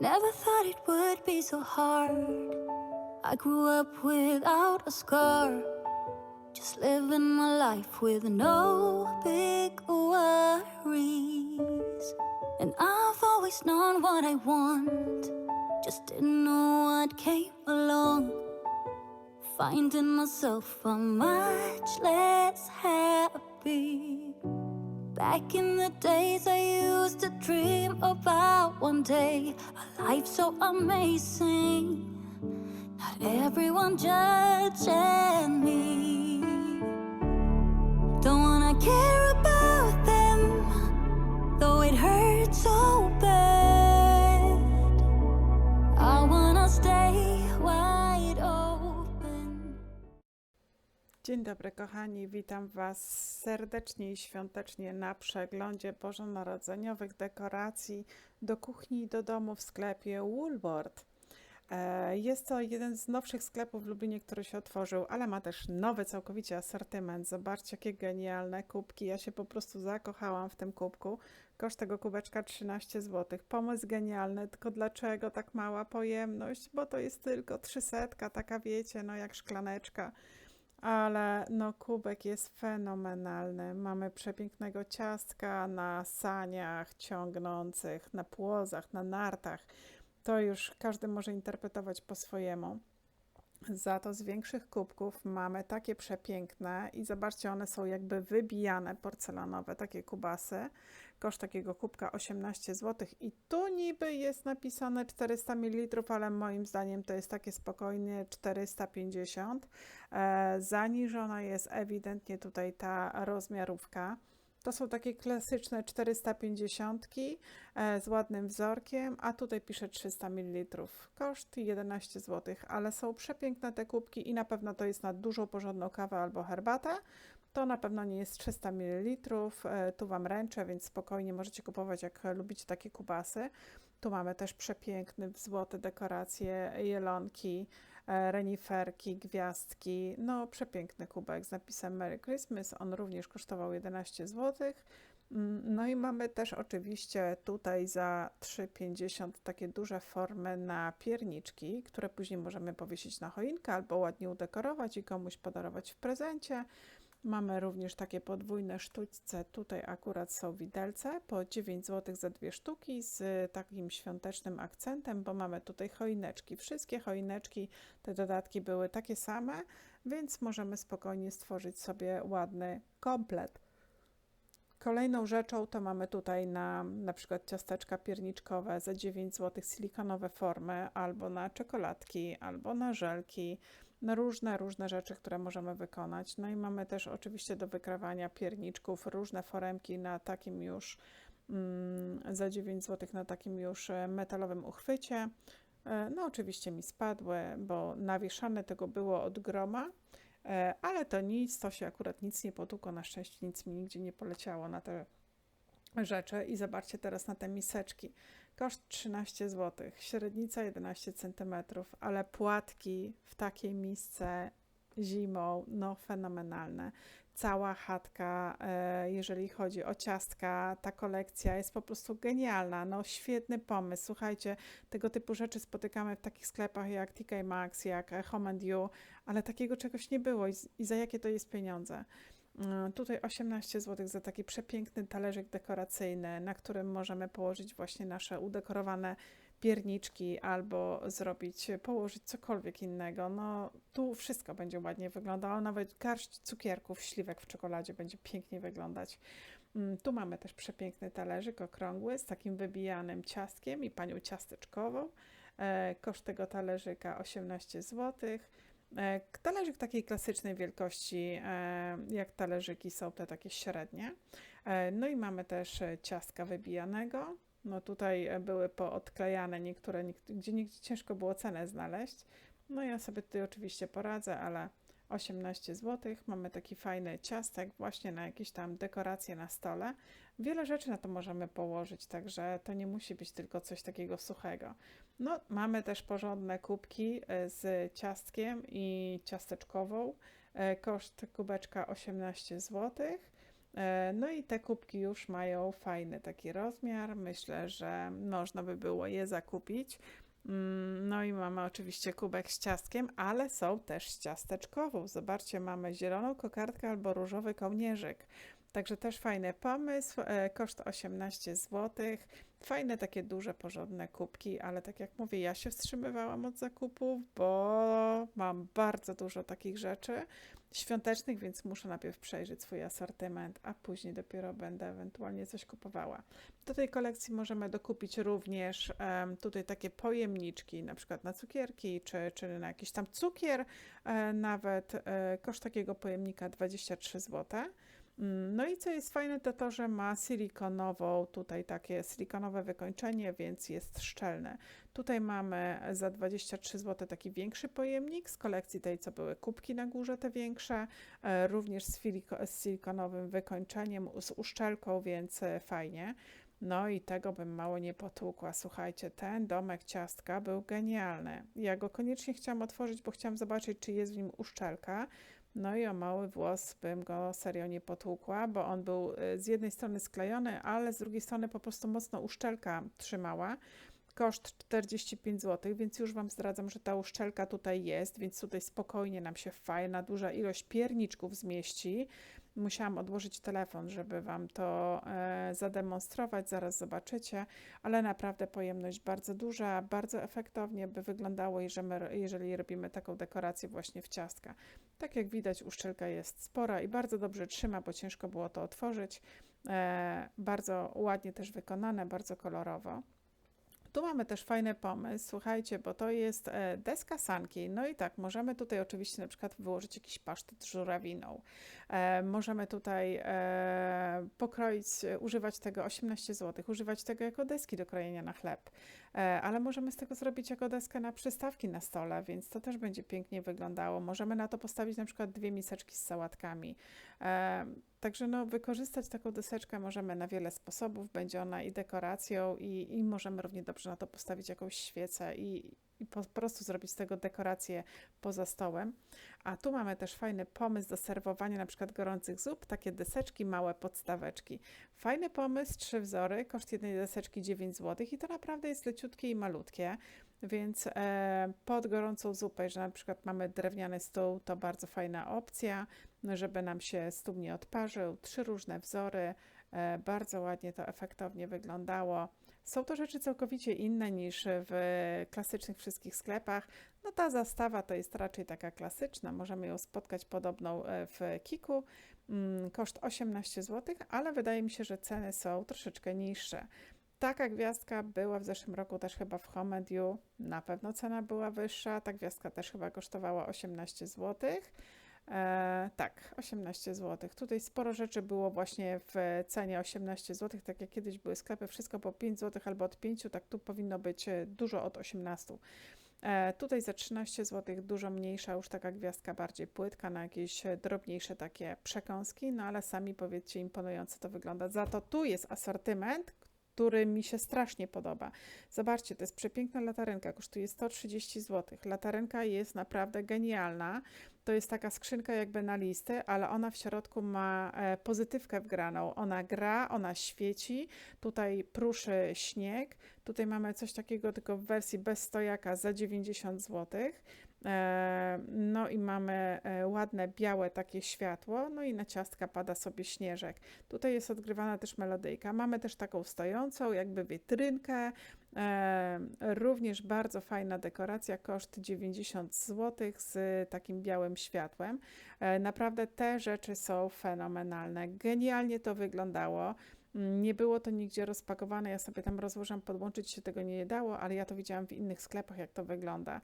Never thought it would be so hard. I grew up without a scar. Just living my life with no big worries. And I've always known what I want. Just didn't know what came along. Finding myself a much less happy. Back in the days, I used to dream about one day a life so amazing. Not everyone judging me. Dzień dobry, kochani. Witam Was serdecznie i świątecznie na przeglądzie bożonarodzeniowych dekoracji do kuchni i do domu w sklepie Woolworth. E, Jest to jeden z nowszych sklepów w Lublinie, który się otworzył, ale ma też nowy całkowicie asortyment. Zobaczcie, jakie genialne kubki. Ja się po prostu zakochałam w tym kubku. Koszt tego kubeczka 13 zł. Pomysł genialny, tylko dlaczego tak mała pojemność? Bo to jest tylko 300, taka wiecie, no jak szklaneczka. Ale no kubek jest fenomenalny. Mamy przepięknego ciastka na saniach ciągnących, na płozach, na nartach. To już każdy może interpretować po swojemu. Za to z większych kubków mamy takie przepiękne i zobaczcie, one są jakby wybijane porcelanowe, takie kubasy. Koszt takiego kubka 18 zł i tu niby jest napisane 400 ml, ale moim zdaniem to jest takie spokojnie 450. E, zaniżona jest ewidentnie tutaj ta rozmiarówka. To są takie klasyczne 450 e, z ładnym wzorkiem, a tutaj pisze 300 ml. Koszt 11 zł, ale są przepiękne te kubki i na pewno to jest na dużą porządną kawę albo herbatę. To na pewno nie jest 300 ml. E, Tu Wam ręczę, więc spokojnie możecie kupować, jak lubicie takie kubasy. Tu mamy też przepiękne złote dekoracje, jelonki, reniferki, gwiazdki. No, przepiękny kubek z napisem Merry Christmas. On również kosztował 11 zł. Mm, No i mamy też oczywiście tutaj za 3,50 takie duże formy na pierniczki, które później możemy powiesić na choinkę albo ładnie udekorować i komuś podarować w prezencie. Mamy również takie podwójne sztućce. Tutaj akurat są widelce po 9 zł za dwie sztuki z takim świątecznym akcentem, bo mamy tutaj choineczki. Wszystkie choineczki, te dodatki były takie same, więc możemy spokojnie stworzyć sobie ładny komplet. Kolejną rzeczą to mamy tutaj na na przykład ciasteczka pierniczkowe za 9 zł silikonowe formy, albo na czekoladki, albo na żelki, na różne, różne rzeczy, które możemy wykonać. No i mamy też oczywiście do wykrawania pierniczków różne foremki na takim już mm, za 9 zł na takim już e, metalowym uchwycie. E, No oczywiście mi spadły, bo nawieszane tego było od groma. E, Ale to nic, to się akurat nic nie potłukło, na szczęście nic mi nigdzie nie poleciało na te rzeczy. I zobaczcie teraz na te miseczki. Koszt 13 zł, średnica 11 cm, ale płatki w takiej misce zimą, no fenomenalne. Cała chatka, e, jeżeli chodzi o ciastka, ta kolekcja jest po prostu genialna. No świetny pomysł. Słuchajcie, tego typu rzeczy spotykamy w takich sklepach jak TK Maxx, jak Home and You, ale takiego czegoś nie było i za jakie to jest pieniądze? Mm, Tutaj 18 zł za taki przepiękny talerzyk dekoracyjny, na którym możemy położyć właśnie nasze udekorowane pierniczki albo zrobić, położyć cokolwiek innego. No tu wszystko będzie ładnie wyglądało, nawet garść cukierków, śliwek w czekoladzie będzie pięknie wyglądać. Mm, Tu mamy też przepiękny talerzyk okrągły z takim wybijanym ciastkiem i panią ciasteczkową. E, Koszt tego talerzyka 18 zł. E, Talerzyk takiej klasycznej wielkości, e, jak talerzyki są te takie średnie. E, No i mamy też ciastka wybijanego. No tutaj były poodklejane niektóre, niek- gdzie nigdzie ciężko było cenę znaleźć. No ja sobie tutaj oczywiście poradzę, ale 18 zł. Mamy taki fajny ciastek właśnie na jakieś tam dekoracje na stole. Wiele rzeczy na to możemy położyć, także to nie musi być tylko coś takiego suchego. No, mamy też porządne kubki e, z ciastkiem i ciasteczkową. E, Koszt kubeczka 18 zł. E, No i te kubki już mają fajny taki rozmiar. Myślę, że można by było je zakupić. Mm, No i mamy oczywiście kubek z ciastkiem, ale są też z ciasteczkową. Zobaczcie, mamy zieloną kokardkę albo różowy kołnierzyk. Także też fajny pomysł, e, koszt 18 zł. Fajne takie duże, porządne kubki, ale tak jak mówię, ja się wstrzymywałam od zakupów, bo mam bardzo dużo takich rzeczy świątecznych, więc muszę najpierw przejrzeć swój asortyment, a później dopiero będę ewentualnie coś kupowała. Do tej kolekcji możemy dokupić również em, tutaj takie pojemniczki, na przykład na cukierki, czy, czy na jakiś tam cukier, e, nawet e, koszt takiego pojemnika 23 zł. Mm, No i co jest fajne, to to, że ma silikonową, tutaj takie silikonowe wykończenie, więc jest szczelne. Tutaj mamy za 23 zł taki większy pojemnik z kolekcji tej, co były kubki na górze, te większe, e, również z, filiko- z silikonowym wykończeniem, z uszczelką, więc e, fajnie. No i tego bym mało nie potłukła. Słuchajcie, ten domek ciastka był genialny. Ja go koniecznie chciałam otworzyć, bo chciałam zobaczyć, czy jest w nim uszczelka. No i o mały włos bym go serio nie potłukła, bo on był y, z jednej strony sklejony, ale z drugiej strony po prostu mocno uszczelka trzymała. Koszt 45 zł, więc już Wam zdradzam, że ta uszczelka tutaj jest, więc tutaj spokojnie nam się fajna, duża ilość pierniczków zmieści. Musiałam odłożyć telefon, żeby Wam to e, zademonstrować, zaraz zobaczycie, ale naprawdę pojemność bardzo duża, bardzo efektownie by wyglądało, jeżeli, robimy taką dekorację właśnie w ciastka. Tak jak widać, uszczelka jest spora i bardzo dobrze trzyma, bo ciężko było to otworzyć. E, bardzo ładnie też wykonane, bardzo kolorowo. Tu mamy też fajny pomysł, słuchajcie, bo to jest e, deska sanki. No i tak, możemy tutaj oczywiście na przykład wyłożyć jakiś pasztet z żurawiną. E, możemy tutaj e, pokroić, e, używać tego 18 zł, używać tego jako deski do krojenia na chleb. E, ale możemy z tego zrobić jako deskę na przystawki na stole, więc to też będzie pięknie wyglądało. Możemy na to postawić na przykład dwie miseczki z sałatkami. E, Także no, wykorzystać taką deseczkę możemy na wiele sposobów. Będzie ona i dekoracją, i, i możemy równie dobrze na to postawić jakąś świecę i, i po prostu zrobić z tego dekorację poza stołem. A tu mamy też fajny pomysł do serwowania na przykład gorących zup, takie deseczki, małe podstaweczki. Fajny pomysł, trzy wzory, koszt jednej deseczki 9 zł i to naprawdę jest leciutkie i malutkie. Więc e, pod gorącą zupę, jeżeli na przykład mamy drewniany stół, to bardzo fajna opcja, żeby nam się stół nie odparzył. Trzy różne wzory, e, bardzo ładnie to efektownie wyglądało. Są to rzeczy całkowicie inne niż w klasycznych wszystkich sklepach. No ta zastawa to jest raczej taka klasyczna, możemy ją spotkać podobną e, w Kiku. Mm, Koszt 18 zł, ale wydaje mi się, że ceny są troszeczkę niższe. Taka gwiazdka była w zeszłym roku też chyba w Home You. Na pewno cena była wyższa. Ta gwiazdka też chyba kosztowała 18 zł. E, tak, 18 zł. Tutaj sporo rzeczy było właśnie w cenie 18 zł. Tak jak kiedyś były sklepy, wszystko po 5 zł albo od 5, tak tu powinno być e, dużo od 18. E, tutaj za 13 zł dużo mniejsza, już taka gwiazdka bardziej płytka na jakieś drobniejsze takie przekąski, no ale sami powiedzcie, imponująco to wygląda. Za to tu jest asortyment, który mi się strasznie podoba. Zobaczcie, to jest przepiękna latarenka, kosztuje 130 zł. Latarenka jest naprawdę genialna. To jest taka skrzynka jakby na listy, ale ona w środku ma e, pozytywkę wgraną. Ona gra, ona świeci. Tutaj pruszy śnieg. Tutaj mamy coś takiego tylko w wersji bez stojaka za 90 zł. E, No i mamy e, ładne białe takie światło, no i na ciastka pada sobie śnieżek. Tutaj jest odgrywana też melodyjka. Mamy też taką stojącą, jakby witrynkę. E, Również bardzo fajna dekoracja, koszt 90 zł z takim białym światłem. E, Naprawdę te rzeczy są fenomenalne. Genialnie to wyglądało. Nie było to nigdzie rozpakowane. Ja sobie tam rozłożyłam, podłączyć się tego nie dało, ale ja to widziałam w innych sklepach, jak to wygląda.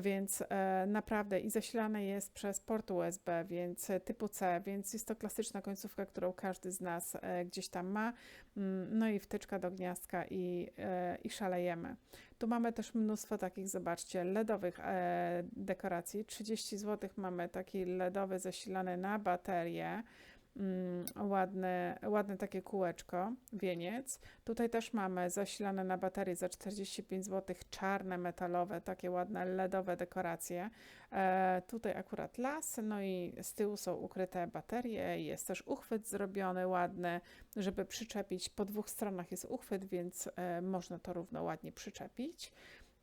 Więc e, naprawdę i zasilane jest przez port USB, więc e, typu C, więc jest to klasyczna końcówka, którą każdy z nas e, gdzieś tam ma. Mm, No i wtyczka do gniazdka i, i szalejemy. Tu mamy też mnóstwo takich, zobaczcie, LEDowych dekoracji. 30 zł mamy taki LEDowy zasilany na baterię. Mm, ładne, ładne takie kółeczko, wieniec. Tutaj też mamy zasilane na baterii za 45 zł, czarne, metalowe, takie ładne LEDowe dekoracje. E, tutaj akurat las, no i z tyłu są ukryte baterie, jest też uchwyt zrobiony ładny, żeby przyczepić. Po dwóch stronach jest uchwyt, więc e, można to równo ładnie przyczepić.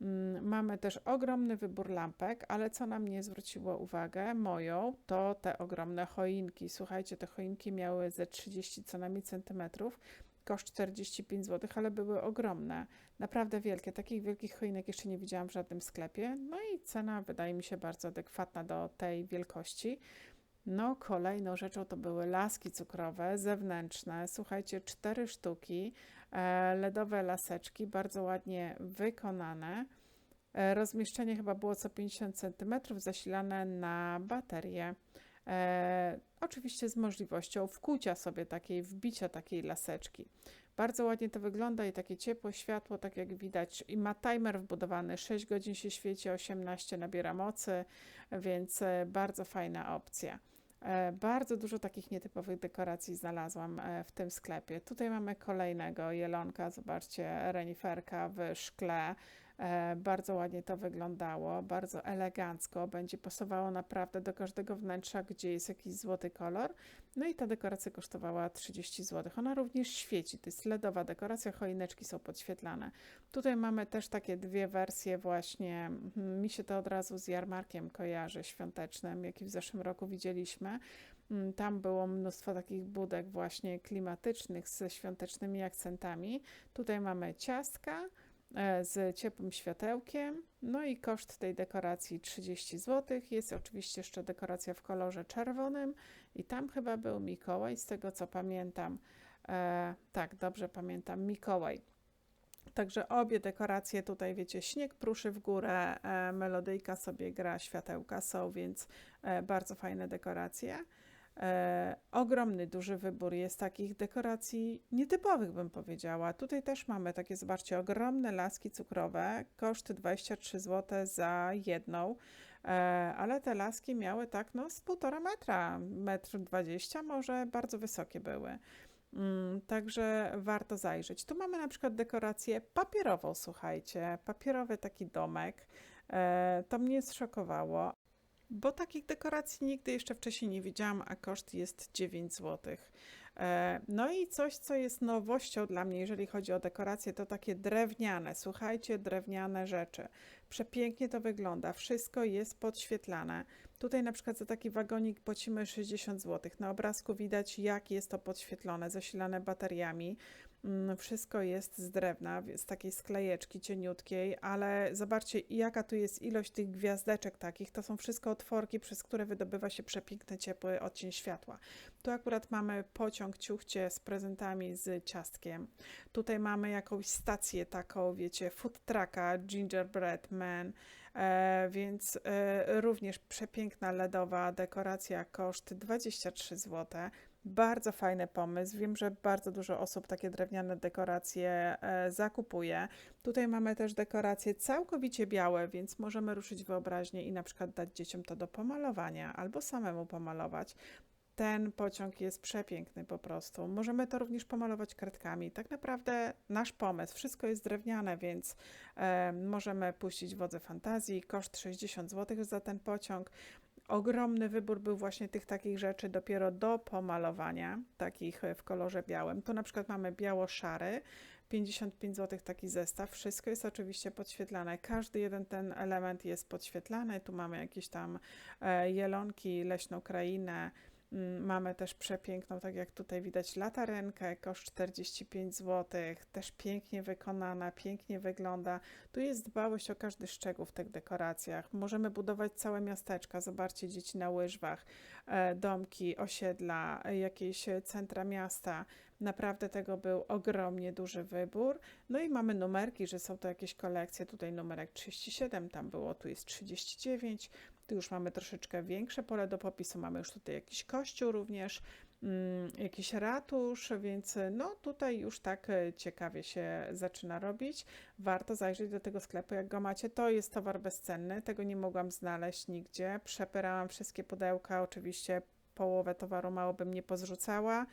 Mm, Mamy też ogromny wybór lampek, ale co na mnie zwróciło uwagę, moją, to te ogromne choinki. Słuchajcie, te choinki miały ze 30 co najmniej centymetrów, koszt 45 zł, ale były ogromne, naprawdę wielkie. Takich wielkich choinek jeszcze nie widziałam w żadnym sklepie. No i cena wydaje mi się bardzo adekwatna do tej wielkości. No, kolejną rzeczą to były laski cukrowe, zewnętrzne. Słuchajcie, cztery sztuki, LEDowe laseczki, bardzo ładnie wykonane. E, Rozmieszczenie chyba było co 50 cm, zasilane na baterię. E, oczywiście z możliwością wkucia sobie takiej, wbicia takiej laseczki. Bardzo ładnie to wygląda i takie ciepłe światło, tak jak widać. I ma timer wbudowany, 6 godzin się świeci, 18 nabiera mocy, więc e, bardzo fajna opcja. E, Bardzo dużo takich nietypowych dekoracji znalazłam e, w tym sklepie. Tutaj mamy kolejnego jelonka, zobaczcie, reniferka w szkle. E, Bardzo ładnie to wyglądało, bardzo elegancko. Będzie pasowało naprawdę do każdego wnętrza, gdzie jest jakiś złoty kolor. No i ta dekoracja kosztowała 30 zł. Ona również świeci, to jest LEDowa dekoracja, choineczki są podświetlane. Tutaj mamy też takie dwie wersje właśnie, mhm, mi się to od razu z jarmarkiem kojarzy świątecznym, jaki w zeszłym roku widzieliśmy. Mm, Tam było mnóstwo takich budek właśnie klimatycznych ze świątecznymi akcentami. Tutaj mamy ciastka z ciepłym światełkiem. No i koszt tej dekoracji 30 zł. Jest oczywiście jeszcze dekoracja w kolorze czerwonym i tam chyba był Mikołaj, z tego co pamiętam. E, tak, dobrze pamiętam, Mikołaj. Także obie dekoracje tutaj, wiecie, śnieg pruszy w górę, e, melodyjka sobie gra, światełka są, więc e, bardzo fajne dekoracje. E, ogromny, duży wybór jest takich dekoracji nietypowych, bym powiedziała. Tutaj też mamy takie, zobaczcie, ogromne laski cukrowe, koszt 23 zł za jedną, e, ale te laski miały tak, no, z półtora metra, metr dwadzieścia, może bardzo wysokie były. Mm, Także warto zajrzeć. Tu mamy na przykład dekorację papierową, słuchajcie, papierowy taki domek. E, To mnie zszokowało, bo takich dekoracji nigdy jeszcze wcześniej nie widziałam, a koszt jest 9 zł. No i coś, co jest nowością dla mnie, jeżeli chodzi o dekoracje, to takie drewniane, słuchajcie, drewniane rzeczy. Przepięknie to wygląda, wszystko jest podświetlane. Tutaj na przykład za taki wagonik płacimy 60 zł. Na obrazku widać, jak jest to podświetlone, zasilane bateriami. Mm, Wszystko jest z drewna, z takiej sklejeczki cieniutkiej, ale zobaczcie, jaka tu jest ilość tych gwiazdeczek takich. To są wszystko otworki, przez które wydobywa się przepiękny, ciepły odcień światła. Tu akurat mamy pociąg ciuchcie z prezentami z ciastkiem. Tutaj mamy jakąś stację taką, wiecie, food trucka, gingerbread man, e, więc e, również przepiękna LEDowa dekoracja, koszt 23 zł. Bardzo fajny pomysł. Wiem, że bardzo dużo osób takie drewniane dekoracje e, zakupuje. Tutaj mamy też dekoracje całkowicie białe, więc możemy ruszyć wyobraźnię i na przykład dać dzieciom to do pomalowania albo samemu pomalować. Ten pociąg jest przepiękny po prostu. Możemy to również pomalować kartkami. Tak naprawdę nasz pomysł. Wszystko jest drewniane, więc e, możemy puścić wodze fantazji. Koszt 60 zł za ten pociąg. Ogromny wybór był właśnie tych takich rzeczy dopiero do pomalowania, takich w kolorze białym. Tu na przykład mamy biało-szary, 55 zł taki zestaw. Wszystko jest oczywiście podświetlane. Każdy jeden ten element jest podświetlany. Tu mamy jakieś tam e, jelonki, leśną krainę. Mm, Mamy też przepiękną, tak jak tutaj widać, latarenkę, koszt 45 zł, też pięknie wykonana, pięknie wygląda. Tu jest dbałość o każdy szczegół w tych dekoracjach. Możemy budować całe miasteczka. Zobaczcie, dzieci na łyżwach, e, domki, osiedla, jakieś e, centra miasta. Naprawdę tego był ogromnie duży wybór. No i mamy numerki, że są to jakieś kolekcje. Tutaj numerek 37, tam było, tu jest 39. Tu już mamy troszeczkę większe pole do popisu. Mamy już tutaj jakiś kościół również, mm, jakiś ratusz, więc no tutaj już tak e, ciekawie się zaczyna robić. Warto zajrzeć do tego sklepu, jak go macie. To jest towar bezcenny, tego nie mogłam znaleźć nigdzie. Przepierałam wszystkie pudełka, oczywiście połowę towaru mało bym nie pozrzucała,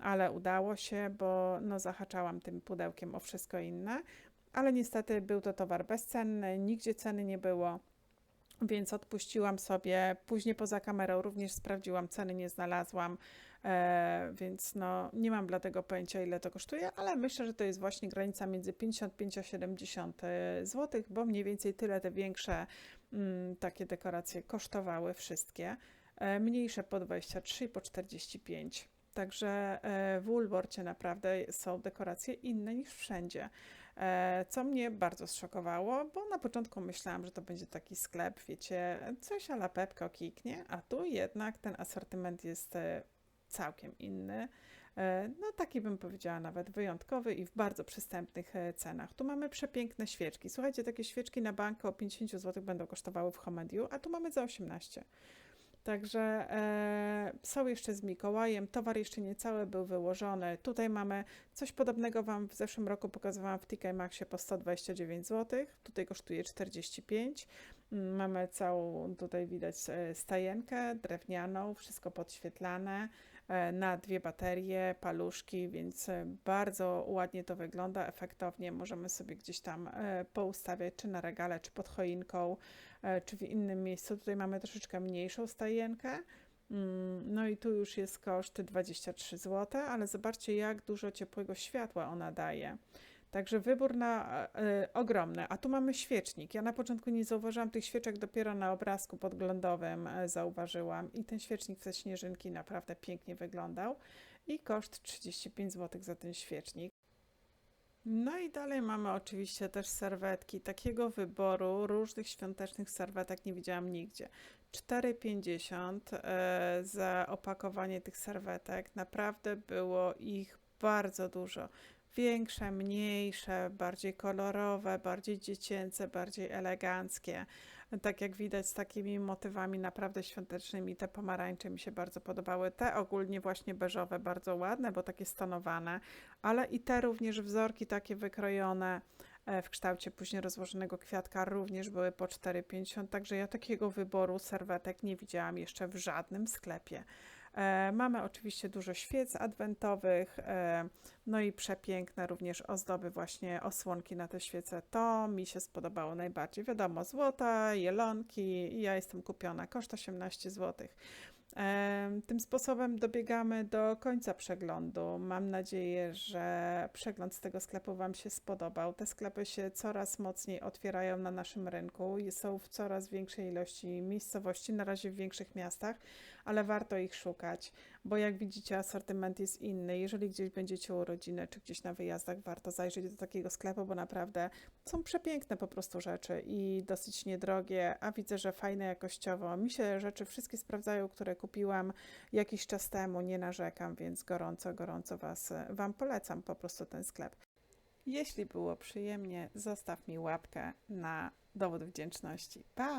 ale udało się, bo no, zahaczałam tym pudełkiem o wszystko inne. Ale niestety był to towar bezcenny, nigdzie ceny nie było, więc odpuściłam sobie. Później poza kamerą również sprawdziłam ceny, nie znalazłam, e, więc no, nie mam dlatego pojęcia, ile to kosztuje, ale myślę, że to jest właśnie granica między 55 a 70 zł, bo mniej więcej tyle te większe mm, takie dekoracje kosztowały wszystkie. E, mniejsze po 23 i po 45. Także e, w Woolworthie naprawdę są dekoracje inne niż wszędzie. E, Co mnie bardzo zszokowało, bo na początku myślałam, że to będzie taki sklep, wiecie, coś ala Pepko kiknie, a tu jednak ten asortyment jest e, całkiem inny. E, No taki bym powiedziała nawet wyjątkowy i w bardzo przystępnych cenach. Tu mamy przepiękne świeczki. Słuchajcie, takie świeczki na bankę o 50 zł będą kosztowały w Homediu, a tu mamy za 18. Także e, są jeszcze z Mikołajem, towar jeszcze nie cały był wyłożony. Tutaj mamy coś podobnego Wam w zeszłym roku pokazywałam w TK Maxie po 129 zł. Tutaj kosztuje 45. Mm, Mamy całą, tutaj widać e, stajenkę drewnianą, wszystko podświetlane e, na dwie baterie, paluszki, więc e, bardzo ładnie to wygląda, efektownie. Możemy sobie gdzieś tam poustawiać, czy na regale, czy pod choinką, czy w innym miejscu. Tutaj mamy troszeczkę mniejszą stajenkę. Mm, No i tu już jest koszt 23 zł, ale zobaczcie, jak dużo ciepłego światła ona daje. Także wybór na e, ogromny. A tu mamy świecznik. Ja na początku nie zauważyłam tych świeczek, dopiero na obrazku podglądowym e, zauważyłam. I ten świecznik ze śnieżynki naprawdę pięknie wyglądał. I koszt 35 zł za ten świecznik. No i dalej mamy oczywiście też serwetki. Takiego wyboru różnych świątecznych serwetek nie widziałam nigdzie. 4,50 e, za opakowanie tych serwetek. Naprawdę było ich bardzo dużo. Większe, mniejsze, bardziej kolorowe, bardziej dziecięce, bardziej eleganckie. Tak jak widać, z takimi motywami naprawdę świątecznymi. Te pomarańcze mi się bardzo podobały. Te ogólnie właśnie beżowe, bardzo ładne, bo takie stonowane, ale i te również wzorki takie wykrojone e, w kształcie później rozłożonego kwiatka również były po 4,50. Także ja takiego wyboru serwetek nie widziałam jeszcze w żadnym sklepie. E, Mamy oczywiście dużo świec adwentowych, e, no i przepiękne również ozdoby, właśnie osłonki na te świece. To mi się spodobało najbardziej. Wiadomo, złota, jelonki, ja jestem kupiona, koszt 18 zł. Em, Tym sposobem dobiegamy do końca przeglądu. Mam nadzieję, że przegląd z tego sklepu Wam się spodobał. Te sklepy się coraz mocniej otwierają na naszym rynku są w coraz większej ilości miejscowości, na razie w większych miastach, ale warto ich szukać, bo jak widzicie, asortyment jest inny. Jeżeli gdzieś będziecie u rodziny czy gdzieś na wyjazdach, warto zajrzeć do takiego sklepu, bo naprawdę są przepiękne po prostu rzeczy i dosyć niedrogie, a widzę, że fajne jakościowo. Mi się rzeczy wszystkie sprawdzają, które kupiłam jakiś czas temu, nie narzekam, więc gorąco, gorąco was, Wam polecam po prostu ten sklep. Jeśli było przyjemnie, zostaw mi łapkę na dowód wdzięczności. Pa!